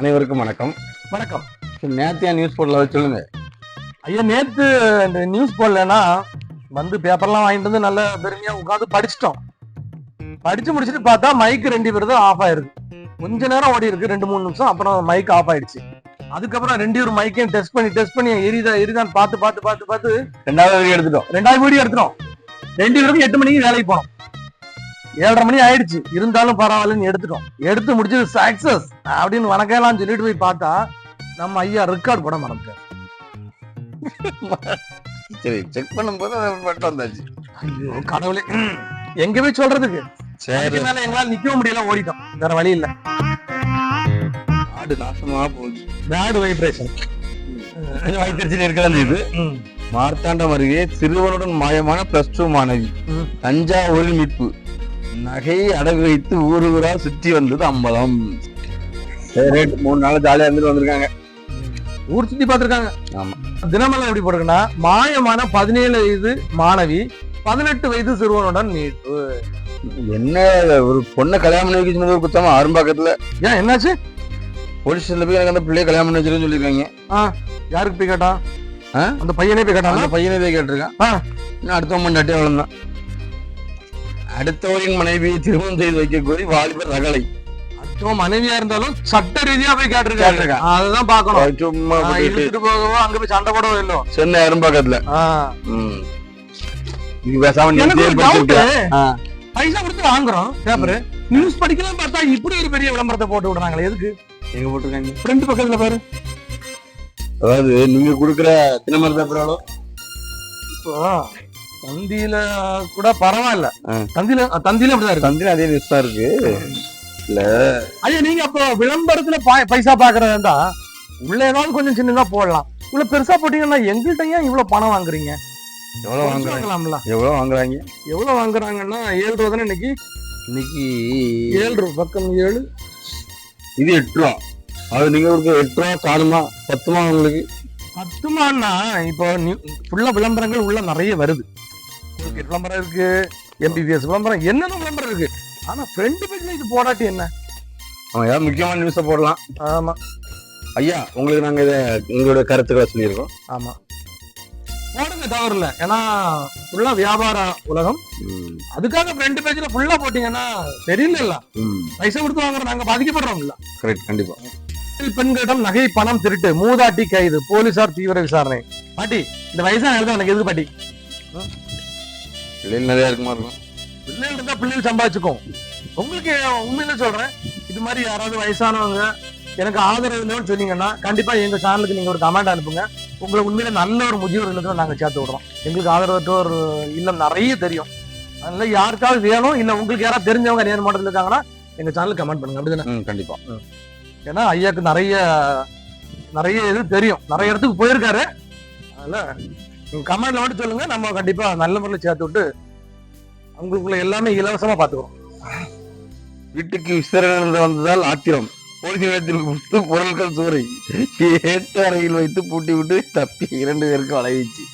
அனைவருக்கும் வணக்கம். வணக்கம். நேத்தியா நியூஸ் போர்டில் சொல்லுங்க. ஐயா நேத்து இந்த நியூஸ் போடலன்னா வந்து பேப்பர்லாம் வாங்கிட்டு வந்து நல்ல பெருமையா உட்காந்து படிச்சிட்டோம். படிச்சு முடிச்சுட்டு பார்த்தா மைக் ரெண்டு பேரும் ஆஃப் ஆயிருக்கு. கொஞ்ச நேரம் ஓடி இருக்கு ரெண்டு மூணு நிமிஷம் அப்புறம் மைக் ஆஃப் ஆயிடுச்சு. அதுக்கப்புறம் ரெண்டு ஒரு மைக்கையும் டெஸ்ட் பண்ணி டெஸ்ட் பண்ணி எரிதா எரிதான்னு பார்த்து பார்த்து பார்த்து பார்த்து ரெண்டாவது வீடியோ எடுத்துட்டோம். ரெண்டாவது வீடியோ எடுத்துட்டோம். ரெண்டு பேரும் எட்டு மணிக்கு வேலைக்கு போனோம். ஏழரை மணி ஆயிடுச்சு. இருந்தாலும் பரவாயில்லன்னு எடுத்துட்டோம். எடுத்து முடிச்சது சக்சஸ் அப்படின்னு வணக்கம்லாம் சொல்லிட்டு போய் பார்த்தா நம்ம ஐயா ரெக்கார்ட் போட மறந்துட்டார். சரி செக் பண்ணும்போது அதை மட்டும் வந்தாச்சு. ஐயோ கடவுளே. எங்க போய் சொல்றதுக்கு? சரி. எங்களால நிக்கவும் முடியல ஓடிட்டோம். வேற வழி இல்ல. ஆடு நாசமா போச்சு பேட் வைப்ரேஷன் வைத்திருச்சியில் இருக்கிறது இது. மார்த்தாண்டம் அருகே சிறுவனுடன் மாயமான பிளஸ் டூ மாணவி. தஞ்சாவூரில் மீட்பு. நகையை அடகு வைத்து ஊர் ஊரா சுற்றி வந்தது அம்பலம். ரைட் மூணு நாள் ஜாலியா இருந்துட்டு வந்திருக்காங்க. ஊர் சுத்தி பாத்திருக்காங்க ஆமா. தினமலர் எப்படி போட்டிருக்குன்னா மாயமான பதினேழு வயது மாணவி பதினெட்டு வயது சிறுவனுடன் மீட்பு. என்ன ஒரு பொண்ணை கல்யாணம் பண்ணி வைக்க சொன்னது ஒரு குத்தமா ஆரம்பாக்கத்துல ஏன் என்னாச்சு? போலீஸ் ஸ்டேஷன்ல போய் எனக்கு அந்த பிள்ளைய கல்யாணம் பண்ணி வச்சிருக்கேன்னு சொல்லியிருக்காங்க. யாருக்கு போய் கேட்டான்? ஆ? அந்த பையனே போய் கேட்டானா? அந்த பையனை போய் கேட்டிருக்கான். ஆ. அடுத்தவன் பண்ணி அவ்வளவுதான். அடுத்தவரின் மனைவியை திருமணம் செய்து வைக்க கோரி வாலிபர் அடுத்தவன் மனைவியா இருந்தாலும் சட்ட ரீதியா போய் கேட்டிருக்காரு. அதுதான் பாக்கணும் சும்மா இழுத்துட்டு போகவோ அங்க போய் சண்டை போடவோ இல்லோ சென்னை அரும்பாக்கத்துல. பைசா கொடுத்து வாங்குறோம் பேப்பர் நியூஸ் படிக்கலாம் பார்த்தா இப்படி ஒரு பெரிய விளம்பரத்தை போட்டு விடுறாங்களே எதுக்கு? எங்க போட்டிருக்காங்க? ஃப்ரண்ட் பக்கத்துல பாரு. அதாவது நீங்க குடுக்குற தினமர் பேப்பராலும் இப்போ தந்தியில கூட பரவாயில்ல. ஆ. தந்தியில தந்தியில அப்படிதான் இருக்கு. தந்திரம் அதே நியூஸ் தான் இருக்கு. ஐயா நீங்க அப்போ விளம்பரத்துல பைசா பாக்குறதா இருந்தா உள்ள ஏதாவது கொஞ்சம் சின்னதா போடலாம். இவ்வளவு பெருசா போட்டீங்கன்னா எங்கள்கிட்ட ஏன் இவ்வளவு பணம் வாங்குறீங்க? எவ்வளவு குறைச்சு வாங்குறாங்க? வாங்கலாம்ல. எவ்வளவு வாங்குறாங்க? எவ்வளவு வாங்குறாங்கன்னா ஏழு ரூபா தானே இன்னைக்கு? இன்னைக்கு ஏழு ரூபா பக்கம் ஏழு. இது எட்டு ரூபா. அது நீங்க கொடுக்குற எட்டு ரூபா காணுமா? பத்துமா உங்களுக்கு? பத்துமான்னா இப்போ ஃபுல்லா விளம்பரங்கள் உள்ள நிறைய வருது. உங்களுக்கு விளம்பரம் இருக்கு எம்பிபிஎஸ் விளம்பரம் என்னென்ன விளம்பரம் இருக்கு? ஆனா ஃப்ரெண்ட் பேஜ்ல இது போடாட்டி என்ன? அவன் ஏதாவது முக்கியமான நியூஸை போடலாம். ஆமா. ஐயா உங்களுக்கு நாங்க இதை எங்களோட கருத்துக்களை சொல்லியிருக்கோம். ஆமா. போடுங்க தவறு இல்ல ஏன்னா ஃபுல்லா வியாபார உலகம். அதுக்காக ஃப்ரண்ட் பேஜ்ல ஃபுல்லா போட்டீங்கன்னா தெரியல. பைசா கொடுத்து வாங்குற நாங்க பாதிக்கப்படுறோம்ல. கரெக்ட் கண்டிப்பா. பெண்களிடம் நகை பணம் திருட்டு மூதாட்டி கைது போலீசார் தீவிர விசாரணை. பாட்டி இந்த வயசான எனக்கு எதுக்கு பாட்டி? வெளியில் நிறைய இருக்குமா இருக்கும்? பிள்ளைகள் இருந்தா பிள்ளைகள் சம்பாதிச்சுக்கும். உங்களுக்கு உண்மையில சொல்றேன் இது மாதிரி யாராவது வயசானவங்க எனக்கு ஆதரவு இல்லைன்னு சொன்னீங்கன்னா கண்டிப்பா எங்க சேனலுக்கு நீங்க ஒரு கமெண்ட் அனுப்புங்க. உங்களை உண்மையில நல்ல ஒரு முதியோர் இல்லத்துல நாங்க சேர்த்து விடுறோம். எங்களுக்கு ஆதரவற்ற ஒரு இல்லம் நிறைய தெரியும். அதனால யாருக்காவது வேணும் இல்ல உங்களுக்கு யாராவது தெரிஞ்சவங்க நேர் மாடல் இருக்காங்கன்னா எங்க சேனலுக்கு கமெண்ட் பண்ணுங்க. அப்படிதானே? ம் கண்டிப்பா. ஏன்னா ஐயாக்கு நிறைய நிறைய இது தெரியும். நிறைய இடத்துக்கு போயிருக்காரு. அதனால கமெண்ட்ல மட்டும் சொல்லுங்க. நம்ம கண்டிப்பா நல்ல முறையில் சேர்த்து விட்டு உங்களுக்குள்ள எல்லாமே இலவசமா பாத்துக்கிறோம். வீட்டுக்கு விசாரணை வந்ததால் ஆத்திரம். போலீஸ் நிலையத்தில் கொடுத்து பொருட்கள் சூறை ஏட்டு அறையில் வைத்து பூட்டி விட்டு தப்பி இரண்டு பேருக்கு வளைவிச்சு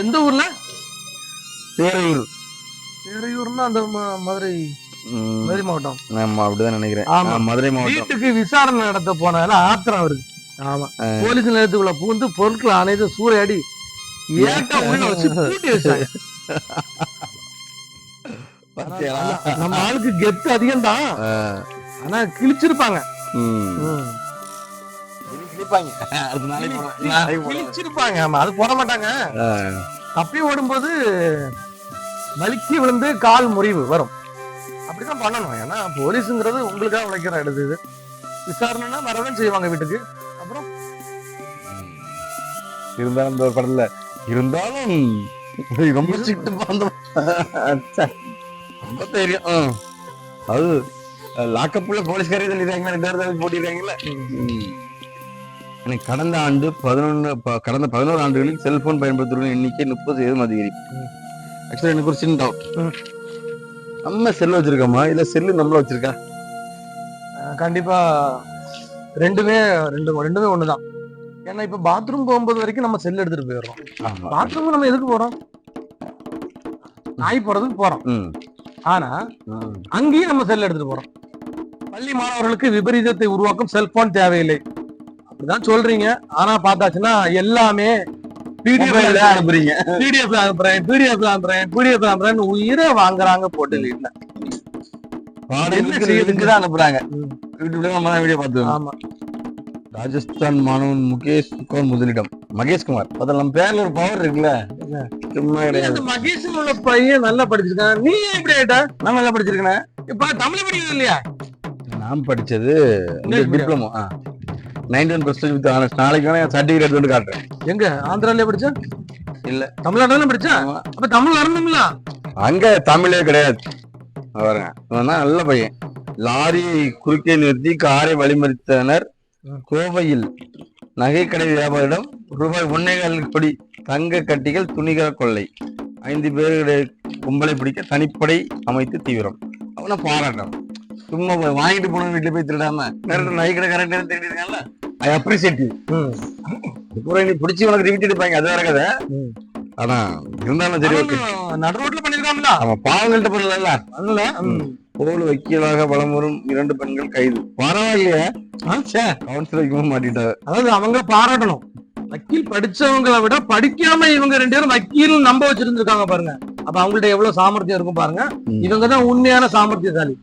எந்த ஊர்ல? பேரையூர் பேரையூர்னா அந்த மதுரை மதுரை மாவட்டம். ஆமா அப்படிதான் நினைக்கிறேன். ஆமா. மதுரை மாவட்டம். வீட்டுக்கு விசாரணை நடத்த போனதுல ஆத்திரம் வருது. ஆமா. போலீஸ் நிலையத்துக்குள்ள பூந்து பொருட்கள் அனைத்து சூறையாடி ஏட்ட உள்ள வச்சு பூட்டி வச்சாங்க? நம்ம ஆளுக்கு கெத்து அதிகம் தான் ஆனா கிழிச்சிருப்பாங்க. கிழிச்சிருப்பாங்க ஆமா அது போட மாட்டாங்க தப்பி ஓடும்போது வலிக்கி விழுந்து கால் முறிவு வரும் அப்படிதான் பண்ணணும் ஏன்னா போலீஸுங்கிறது உங்களுக்காக உழைக்கிற இடது இது விசாரணைனா வரதான் செய்வாங்க வீட்டுக்கு அப்புறம் இருந்தாலும் இந்த ஒரு படத்துல இருந்தாலும் ரொம்ப அந்த ரொம்ப தெரியும். ஆ. அது லாக்கப்புள்ள போலீஸ்காரே சொல்லிடுறாங்க ரெண்டு பேரும் போட்டிருக்காங்கல்ல. எனக்கு கடந்த ஆண்டு பதினொன்று கடந்த பதினோரு ஆண்டுகளில் செல்போன் பயன்படுத்துவதன் எண்ணிக்கை முப்பது சதவீதம் அதிகரிப்பு. ஆக்சுவலி எனக்கு ஒரு சின்ன டவுட். நம்ம செல்லு வச்சிருக்கோமா? இல்ல செல்லு நம்மள வச்சிருக்கா? கண்டிப்பா ரெண்டுமே ரெண்டு ரெண்டுமே ஒண்ணுதான். ஏன்னா இப்ப பாத்ரூம் போகும்போது வரைக்கும் நம்ம செல் எடுத்துட்டு போயிடுறோம். பாத்ரூம் நம்ம எதுக்கு போறோம்? நாய் போறதுக்கு போறோம். ஆனா. அங்கேயும் நம்ம செல் எடுத்துட்டு போறோம். பள்ளி மாணவர்களுக்கு விபரீதத்தை உருவாக்கும் செல்போன் தேவையில்லை. அப்படிதான் சொல்றீங்க. ஆனா பார்த்தாச்சுன்னா எல்லாமே பிடிஎஃப் அனுப்புறீங்க. பிடிஎஃப் அனுப்புறேன் பிடிஎஃப் அனுப்புறேன் பிடிஎஃப் அனுப்புறேன் உயிரை வாங்குறாங்க போட்டு வீட்டுல பாடங்களுக்கு செய்யுது? link தான் அனுப்புறாங்க. நம்ம தான் வீடியோ பார்த்து ஆமா. ராஜஸ்தான் மாணவன் முகேஷ் குமார் முதலிடம். மகேஷ் குமார். அதில் நம்ம பேர்ல ஒரு பவர் இருக்குல்ல? சும்மா கிடையாது. மகேஷ் உள்ள பையன் நல்லா படிச்சிருக்கான். நீ எப்படி ஆயிட்ட? நான் நல்லா படிச்சிருக்கேன். இப்ப தமிழ் படிக்கிறது இல்லையா? நான் படிச்சது. Diploma ninety one percentage with honours நாளைக்கு வேணா சர்டிஃபிகேட் எடுத்து வந்து காட்டுறேன். எங்க? ஆந்திரால படிச்ச? இல்ல. தமிழ்நாட்டுல படிச்சா. அப்ப தமிழ் வரணும்ல? அங்க தமிழே கிடையாது. தான் நல்ல பையன். லாரியை குறுக்கே நிறுத்தி காரை வழிமறித்தனர். கோவையில் நகைக்கடை வியாபாரிடம் ரூபாய் ஒன்னேகால் கோடி தங்க கட்டிகள் துணிகர கொள்ளை. ஐந்து பேருடைய கும்பலை பிடிக்க தனிப்படை அமைத்து தீவிரம். அவனை பாராட்டம் சும்மா போய் வாங்கிட்டு போன வீட்டுல போய் திருடாம கரெக்ட் நகைக்கடை கரெக்ட் திருடி இருக்கான்ல? ஐ அப்ரிசியேட் யூ நீ பிடிச்சி உனக்கு ரிவிட் எடுப்பாங்க அது வேற கதை. ஆனா இருந்தாலும் சரி ஓகே நடு ரோட்ல பண்ணிருக்கான்ல அவன் பாவங்கள்ட்ட பண்ணல அதனால. போல் வக்கீலாக வலம் வரும் இரண்டு பெண்கள் கைது. பரவாயில்லையே. கவுன்சிலர் மாட்டிட்டாங்க அதாவது அவங்க பாராட்டணும். வக்கீல் படிச்சவங்களை விட படிக்காம இவங்க ரெண்டு பேரும் வக்கீல் நம்ப வச்சிருந்திருக்காங்க பாருங்க. அப்ப அவங்கள்ட்ட எவ்வளவு சாமர்த்தியம் இருக்கும் பாருங்க. இவங்க தான் உண்மையான சாமர்த்தியசாலி.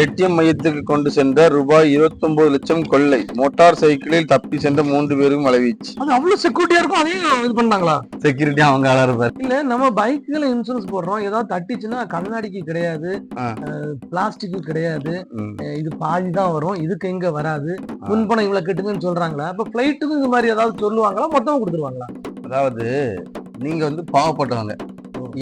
ஏடிஎம் மையத்துக்கு கொண்டு சென்ற ரூபாய் 29 லட்சம் கொள்ளை. மோட்டார் சைக்கிளில் தப்பி சென்ற மூன்று பேரும் மலைவீச்சு அது அவ்வளவு செக்யூரிட்டியா இருக்கும் அதையும் இது பண்ணாங்களா செக்யூரிட்டி அவங்க ஆளா இருப்பார் இல்ல நம்ம பைக்குல இன்சூரன்ஸ் போடுறோம். ஏதாவது தட்டிச்சுன்னா கண்ணாடிக்கு கிடையாது. பிளாஸ்டிக்கு கிடையாது. இது பாதி தான் வரும் இதுக்கு எங்க வராது? முன்பணம் இவ்வளவு கட்டுங்கன்னு சொல்றாங்களா? அப்ப பிளைட்டுக்கும் இது மாதிரி ஏதாவது சொல்லுவாங்களா? மொத்தமா கொடுத்துருவாங்களா? அதாவது நீங்க வந்து பாவப்பட்டவங்க.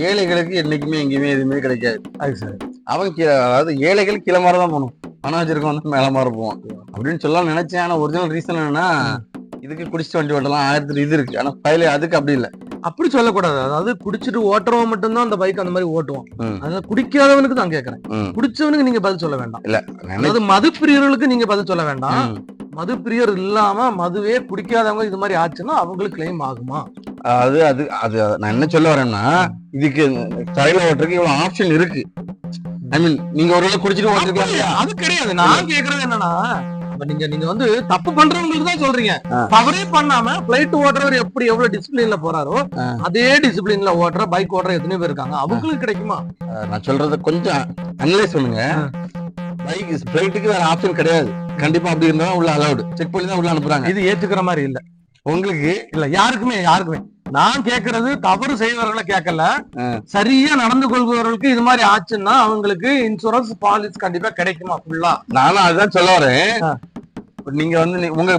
ஏழைகளுக்கு என்னைக்குமே எங்கேயுமே எதுவுமே கிடைக்காது. அது சரி. கீழே அதாவது ஏழைகள் கீழே மாதிரி தான் போகணும். பணம் வச்சிருக்கவன் வந்து மேல மாதிரி போவான். அப்படின்னு சொல்லலாம் நினைச்சேன். ஆனா ஒரிஜினல் ரீசன் என்னன்னா இதுக்கு குடிச்சிட்டு வண்டி ஓட்டலாம். ஆயிரத்தி இது இருக்கு. ஆனா பயில அதுக்கு அப்படி இல்ல. அப்படி சொல்லக்கூடாது. அதாவது குடிச்சிட்டு ஓட்டுறவன் மட்டும்தான் அந்த பைக் அந்த மாதிரி ஓட்டுவான். ம். அதனால குடிக்காதவனுக்கு தான் கேக்குறேன். ம். குடிச்சவனுக்கு நீங்க பதில் சொல்ல வேண்டாம். நினை- அதாவது மது பிரியர்களுக்கு நீங்க பதில் சொல்ல வேண்டாம். மது பிரியர் இல்லாம மதுவே குடிக்காதவங்க இது மாதிரி ஆச்சுன்னா அவங்களுக்கு கிளைம் ஆகுமா? அது அது அது நான் என்ன சொல்ல வரேன்னா இதுக்கு தரையில ஓட்டுறதுக்கு இவ்வளவு ஆப்ஷன் இருக்கு. ஐ மீன் நீங்க ஒரு வேளை குடிச்சிட்டு இல்லையா? அது கிடையாது. நான் கேக்குறது என்னன்னா நீங்க நீங்க வந்து தப்பு பண்றவங்களுக்கு தான் சொல்றீங்க. தவறே பண்ணாம பிளைட் ஓட்டுறவர் எப்படி எவ்வளவு டிசிப்ளின்ல போறாரோ. அதே டிசிப்ளின்ல ஓட்டுற பைக் ஓட்டுற எத்தனை பேர் இருக்காங்க. அவங்களுக்கு கிடைக்குமா? நான் சொல்றத கொஞ்சம் அனலைஸ் பண்ணுங்க. பைக் ஃபிளைட்டுக்கு வேற ஆப்ஷன் கிடையாது. கண்டிப்பா அப்படி இருந்தா உள்ள அலௌடு செக் பண்ணி தான் உள்ள அனுப்புறாங்க. இது ஏத்துக்கிற மாதிரி இல்ல. உங்களுக்கு இல்ல யாருக்குமே யாருக்குமே. நான் கேக்குறது தவறு செய்வர்களை கேட்கல. சரியா நடந்து கொள்பவர்களுக்கு இது மாதிரி ஆச்சுன்னா அவங்களுக்கு இன்சூரன்ஸ் பாலிசி கண்டிப்பா கிடைக்குமா ஃபுல்லா நானும் அதுதான் சொல்ல வரேன். நீங்க வந்து உங்க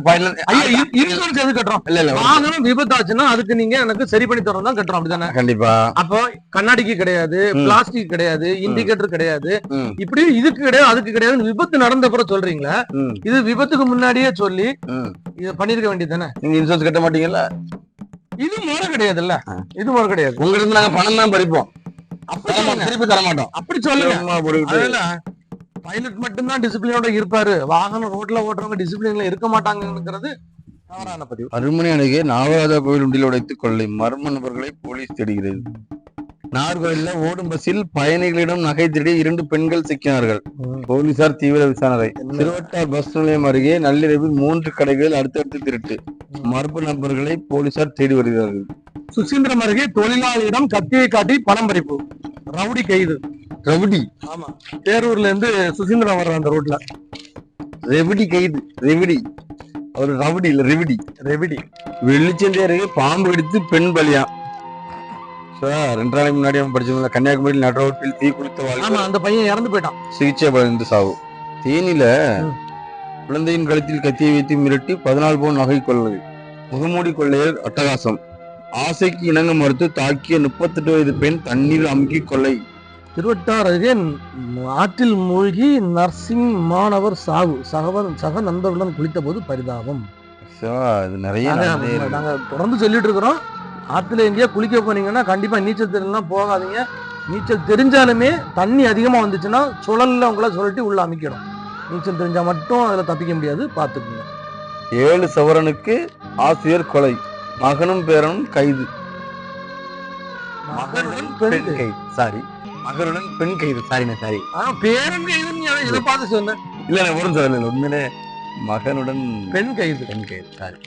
இன்சூரன்ஸ் எது கட்டுறோம்? இல்ல இல்ல வாகனம் விபத்தாச்சுன்னா அதுக்கு நீங்க எனக்கு சரி பண்ணி தரோம் தான் கட்டுறோம் அப்படிதானே? கண்டிப்பா. அப்போ கண்ணாடிக்கு கிடையாது. பிளாஸ்டிக் கிடையாது இண்டிகேட்டர் கிடையாது. இப்படி இதுக்கு கிடையாது அதுக்கு கிடையாது. விபத்து நடந்த அப்புறம் சொல்றீங்களா? இது விபத்துக்கு முன்னாடியே சொல்லி பண்ணிருக்க வேண்டியது தானே? நீங்க இன்சூரன்ஸ் கட்ட மாட்டீங்கல்ல? இது முறை கிடையாதுல்ல. இது முறை கிடையாது. உங்க இருந்து நாங்க பணம் தான் பறிப்போம். திருப்பி தர மாட்டோம் அப்படி சொல்லுங்க. பைலட் மட்டும்தான் டிசிப்ளினோட இருப்பாரு. வாகனம் ரோட்ல ஓட்டுறவங்க டிசிப்ளின்ல இருக்க மாட்டாங்கிறது தவறான பதிவு. அருமனை அருகே நாகராஜா கோவில் உண்டில் உடைத்து கொள்ளை மர்ம நபர்களை போலீஸ் தேடுகிறது. நாகர்கோவில்ல ஓடும் பஸ்ஸில் பயணிகளிடம் நகை திருடி இரண்டு பெண்கள் சிக்கினார்கள். போலீசார் தீவிர விசாரணை. திருவட்டார் பஸ் நிலையம் அருகே நள்ளிரவில் மூன்று கடைகளில் அடுத்தடுத்து திருட்டு. மர்ம நபர்களை போலீசார் தேடி வருகிறார்கள். சுசீந்திரம் அருகே தொழிலாளியிடம் கத்தியை காட்டி பணம் பறிப்பு. ரவுடி கைது. ரவுடி? ஆமா. தேரூர்ல இருந்து சுசீந்திரம் வர்ற அந்த ரோட்ல. ரெவிடி கைது. ரெவிடி. அவர் ரவுடி இல்ல ரெவிடி. ரெவிடி. வெள்ளிச்சந்தி அருகே பாம்பு கடித்து பெண் பலியா சார் ரெண்டு நாளைக்கு முன்னாடி படிச்சவங்க கன்னியாகுமரி நடுரோட்டில் தீ குளித்த ஆமா வாழ்க்கை அந்த பையன் இறந்து போயிட்டான். சிகிச்சை பலந்து சாவு. தேனியில ம். குழந்தையின் கழுத்தில் கத்தியை வைத்து மிரட்டி பதினாலு பவுன் நகை கொள்ளை முகமூடி கொள்ளையர் அட்டகாசம். ஆசைக்கு இணங்க மறுத்து தாக்கிய முப்பத்தெட்டு வயது பெண் தண்ணீர் அமுக்கி கொள்ளை திருவட்டார் அருகே ம், ஆற்றில் மூழ்கி நர்சிங் மாணவர் சாவு. சகவ சக நண்பர்களுடன் குளித்த போது பரிதாபம். சா, இது நிறைய நாங்க நடந்தே இருக்கு. நாங்க தொடர்ந்து சொல்லிட்டு இருக்கிறோம். ஆத்துல எங்கேயோ குளிக்க போனீங்கன்னா கண்டிப்பா நீச்சல் தெரியலாம் போகாதீங்க. நீச்சல் தெரிஞ்சாலுமே தண்ணி அதிகமா வந்துச்சுன்னா சுழல்ல உங்களை சொல்லிட்டு உள்ள அமைக்கிடும் நீச்சல் தெரிஞ்சா மட்டும் அதுல தப்பிக்க முடியாது பாத்துக்குங்க ஏழு சவரனுக்கு ஆசிரியர் கொலை மகனும் பேரனும் கைது. மகனுடன் பெண் கைது. சாரி மகனுடன் பெண் கைது. சாரிண்ணே சாரி. ஆனா பேரன் கைதுன்னு இதை பார்த்து சொன்னேன் இல்ல இல்ல ஒரு சொல்லல. உண்மையிலே மகனுடன் பெண் கைது. பெண் கைது. சாரி.